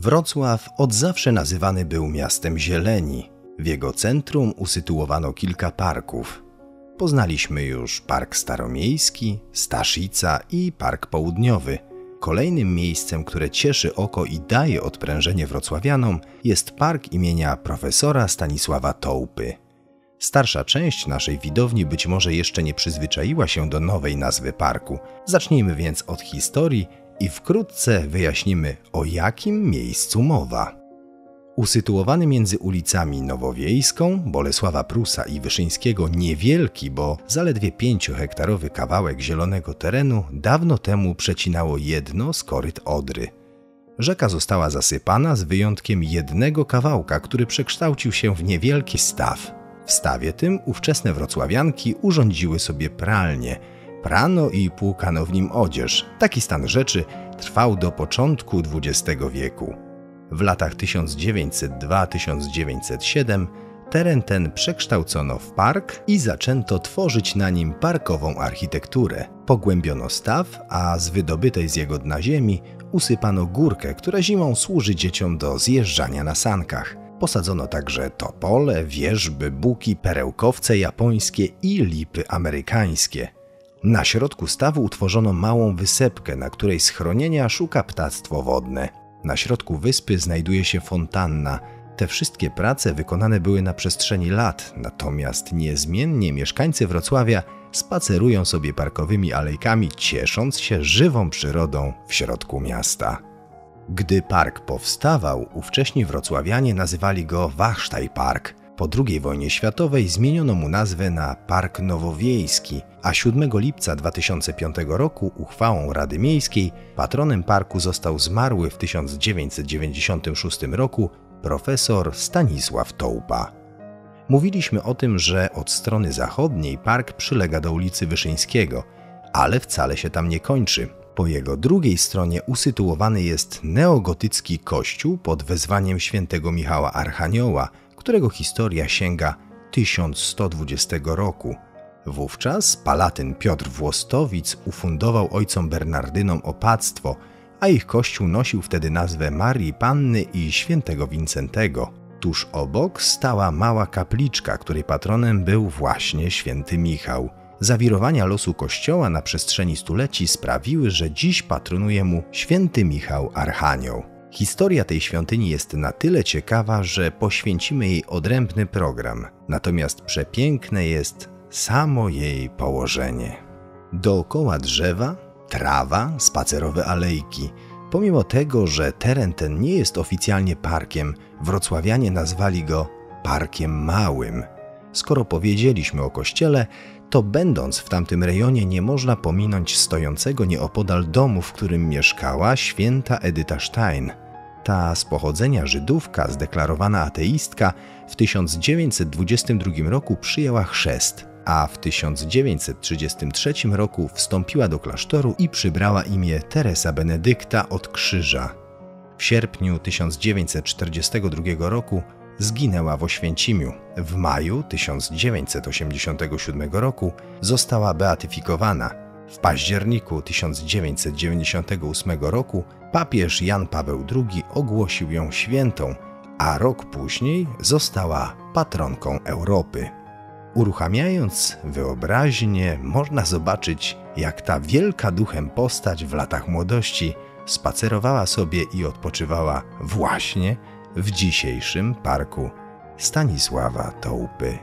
Wrocław od zawsze nazywany był miastem zieleni. W jego centrum usytuowano kilka parków. Poznaliśmy już Park Staromiejski, Staszica i Park Południowy. Kolejnym miejscem, które cieszy oko i daje odprężenie wrocławianom, jest park imienia profesora Stanisława Tołpy. Starsza część naszej widowni być może jeszcze nie przyzwyczaiła się do nowej nazwy parku. Zacznijmy więc od historii i wkrótce wyjaśnimy, o jakim miejscu mowa. Usytuowany między ulicami Nowowiejską, Bolesława Prusa i Wyszyńskiego niewielki, bo zaledwie pięciohektarowy kawałek zielonego terenu dawno temu przecinało jedno z koryt Odry. Rzeka została zasypana z wyjątkiem jednego kawałka, który przekształcił się w niewielki staw. W stawie tym ówczesne wrocławianki urządziły sobie pralnię – prano i płukano w nim odzież. Taki stan rzeczy trwał do początku XX wieku. W latach 1902-1907 teren ten przekształcono w park i zaczęto tworzyć na nim parkową architekturę. Pogłębiono staw, a z wydobytej z jego dna ziemi usypano górkę, która zimą służy dzieciom do zjeżdżania na sankach. Posadzono także topole, wieżby, buki, perełkowce japońskie i lipy amerykańskie. Na środku stawu utworzono małą wysepkę, na której schronienia szuka ptactwo wodne. Na środku wyspy znajduje się fontanna. Te wszystkie prace wykonane były na przestrzeni lat, natomiast niezmiennie mieszkańcy Wrocławia spacerują sobie parkowymi alejkami, ciesząc się żywą przyrodą w środku miasta. Gdy park powstawał, ówcześni wrocławianie nazywali go Wachstaj Park – po II wojnie światowej zmieniono mu nazwę na Park Nowowiejski, a 7 lipca 2005 roku uchwałą Rady Miejskiej patronem parku został zmarły w 1996 roku profesor Stanisław Tołpa. Mówiliśmy o tym, że od strony zachodniej park przylega do ulicy Wyszyńskiego, ale wcale się tam nie kończy. Po jego drugiej stronie usytuowany jest neogotycki kościół pod wezwaniem świętego Michała Archanioła, którego historia sięga 1120 roku. Wówczas palatyn Piotr Włostowic ufundował ojcom Bernardynom opactwo, a ich kościół nosił wtedy nazwę Marii Panny i świętego Wincentego. Tuż obok stała mała kapliczka, której patronem był właśnie święty Michał. Zawirowania losu kościoła na przestrzeni stuleci sprawiły, że dziś patronuje mu święty Michał Archanioł. Historia tej świątyni jest na tyle ciekawa, że poświęcimy jej odrębny program, natomiast przepiękne jest samo jej położenie. Dookoła drzewa, trawa, spacerowe alejki. Pomimo tego, że teren ten nie jest oficjalnie parkiem, wrocławianie nazwali go Parkiem Małym. Skoro powiedzieliśmy o kościele, to będąc w tamtym rejonie nie można pominąć stojącego nieopodal domu, w którym mieszkała święta Edyta Stein. Ta z pochodzenia Żydówka, zdeklarowana ateistka, w 1922 roku przyjęła chrzest, a w 1933 roku wstąpiła do klasztoru i przybrała imię Teresa Benedykta od Krzyża. W sierpniu 1942 roku zginęła w Oświęcimiu. W maju 1987 roku została beatyfikowana. W październiku 1998 roku papież Jan Paweł II ogłosił ją świętą, a rok później została patronką Europy. Uruchamiając wyobraźnię, można zobaczyć, jak ta wielka duchem postać w latach młodości spacerowała sobie i odpoczywała właśnie w dzisiejszym parku Stanisława Tołpy.